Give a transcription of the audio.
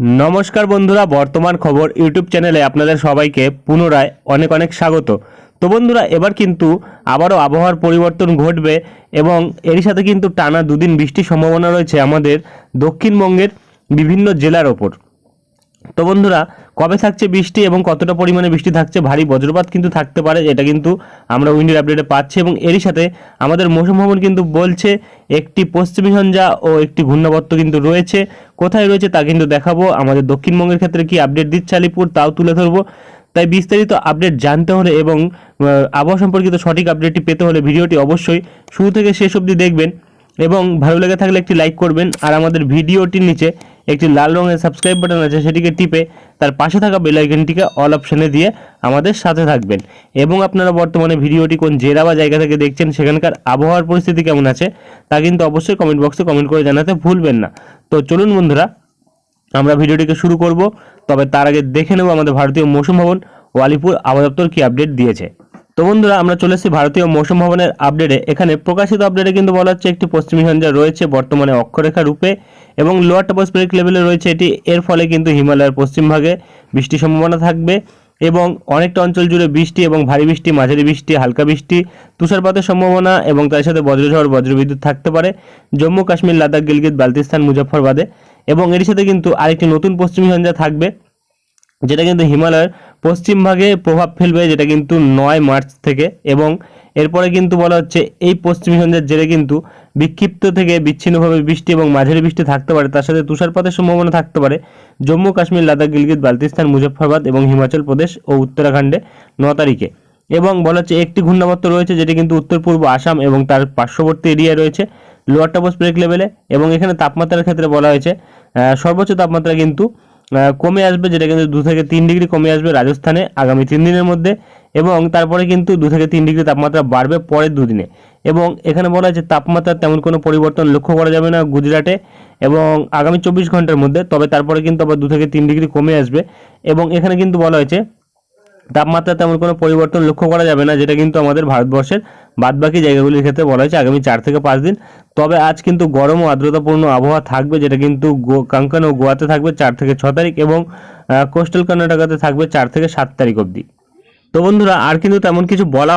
নমস্কার বন্ধুরা, বর্তমান খবর ইউটিউব চ্যানেলে আপনাদের সবাইকে পুনরায় অনেক অনেক স্বাগত। তো বন্ধুরা, এবার কিন্তু আবারও আবহাওয়ার পরিবর্তন ঘটবে এবং এরই সাথে কিন্তু টানা দুদিন বৃষ্টির সম্ভাবনা রয়েছে আমাদের দক্ষিণবঙ্গের বিভিন্ন জেলার ওপর। তো বন্ধুরা, কবে থাকছে বৃষ্টি এবং কতটা পরিমাণে বৃষ্টি থাকছে? ভারী বজ্রপাত কিন্তু থাকতে পারে, এটা কিন্তু আমরা উইন্ডের আপডেটে পাচ্ছি এবং এরই সাথে আমাদের মৌসুম ভবন কিন্তু বলছে একটি পশ্চিমী ঝঞ্ঝা ও একটি ঘূর্ণাবর্ত কিন্তু রয়েছে। কোথায় রয়েছে তা কিন্তু দেখাবো। আমাদের দক্ষিণবঙ্গের ক্ষেত্রে কি আপডেট দিচ্ছে আলিপুর? তাও তুলে ধরবো। তাই বিস্তারিত আপডেট জানতে হলে এবং আবহাওয়া সম্পর্কিত সঠিক আপডেটটি পেতে হলে ভিডিওটি অবশ্যই শুরু থেকে শেষ অবধি দেখবেন এবং ভালো লেগে থাকলে একটি লাইক করবেন। আর আমাদের ভিডিওটির নিচে একটি লাল রঙের সাবস্ক্রাইব বাটন আছে, সেটিকে টিপে তার পাশে থাকা বেল আইকনটিকে অল অপশনে দিয়ে আমাদের সাথে থাকবেন। এবং আপনারা বর্তমানে ভিডিওটি কোন জেলা বা জায়গা থেকে দেখছেন, সেখানকার আবহাওয়ার পরিস্থিতি কেমন আছে, তা কিন্তু অবশ্যই কমেন্ট বক্সে কমেন্ট করে জানাতে ভুলবেন না। তো চলুন বন্ধুরা, আমরা ভিডিওটিকে শুরু করব। তবে তার আগে দেখে নেব আমাদের ভারতীয় মৌসুম ভবন, ও আলিপুর আবহাওয়া দপ্তর কি আপডেট দিয়েছে। তো বন্ধুরা, আমরা চলে এসেছি ভারতীয় মৌসুম ভবনের আপডেটে। এখানে প্রকাশিত আপডেটে কিন্তু বলা হচ্ছে, একটি পশ্চিমী ঝঞ্ঝা রয়েছে বর্তমানে অক্ষরেখা রূপে এবং লোয়ার টপোস্ফেরিক লেভেলে রয়েছে এটি। এর ফলে কিন্তু হিমালয়ের পশ্চিমভাগে বৃষ্টির সম্ভাবনা থাকবে এবং অনেকটা অঞ্চল জুড়ে বৃষ্টি এবং ভারী বৃষ্টি, মাঝারি বৃষ্টি, হালকা বৃষ্টি, তুষারপাতের সম্ভাবনা এবং তার সাথে বজ্রঝড়, বজ্রবিদ্যুৎ থাকতে পারে। জম্মু কাশ্মীর লাদাখ, গিলগিত, বালতিস্তান, মুজফ্ফরবাদে এবং এর সাথে কিন্তু আরেকটি নতুন পশ্চিমী ঝঞ্ঝা থাকবে। যেটা কিন্তু হিমালয়ের পশ্চিম ভাগে প্রভাব ফেলবে, যেটা কিন্তু নয় মার্চ থেকে এবং এরপরে কিন্তু বলা হচ্ছে এই পশ্চিমী সন্ধ্যার জেরে কিন্তু বিক্ষিপ্ত থেকে বিচ্ছিন্নভাবে বৃষ্টি এবং মাঝারি বৃষ্টি থাকতে পারে। তার সাথে তুষারপাতের সম্ভাবনা থাকতে পারে। জম্মু কাশ্মীর, লাদাখ, গিলগিত বালতিস্তান মুজফ্ফরবাদ এবং হিমাচল প্রদেশ ও উত্তরাখণ্ডে ন তারিখে। এবং বলা হচ্ছে একটি ঘূর্ণাবর্ত রয়েছে যেটি কিন্তু উত্তর, পূর্ব আসাম এবং তার পার্শ্ববর্তী এরিয়ায় রয়েছে, লোয়ার টপোস্ফেরিক লেভেলে এবং এখানে তাপমাত্রার ক্ষেত্রে বলা হয়েছে সর্বোচ্চ তাপমাত্রা কিন্তু কমে আসবে, যেটা কিন্তু দু থেকে তিন ডিগ্রি কমে আসবে রাজস্থানে আগামী তিন দিনের মধ্যে এবং তারপরে কিন্তু দু থেকে তিন ডিগ্রি তাপমাত্রা বাড়বে পরের দুদিনে। এবং এখানে বলা হয়েছে তাপমাত্রার তেমন কোনো পরিবর্তন লক্ষ্য করা যাবে না গুজরাটে এবং আগামী চব্বিশ ঘণ্টার মধ্যে, তবে তারপরে কিন্তু আবার দু থেকে তিন ডিগ্রি কমে আসবে। এবং এখানে কিন্তু বলা হয়েছে তাপমাত্রা তেমন কোনো পরিবর্তন লক্ষ্য করা যাবে না, যেটা কিন্তু আমাদের ভারতবর্ষের বাদবাকি জায়গাগুলির ক্ষেত্রে বলা হয়েছে আগামী চার থেকে পাঁচ দিন। তবে আজ কিন্তু গরম ও আর্দ্রতাপূর্ণ আবহাওয়া থাকবে, যেটা কিন্তু কাঙ্কান ও গোয়াতে থাকবে চার থেকে ছ তারিখ এবং কোস্টাল কর্ণাটকাতে থাকবে চার থেকে সাত তারিখ অবধি। তো বন্ধুরা, আর কিন্তু তেমন কিছু বলা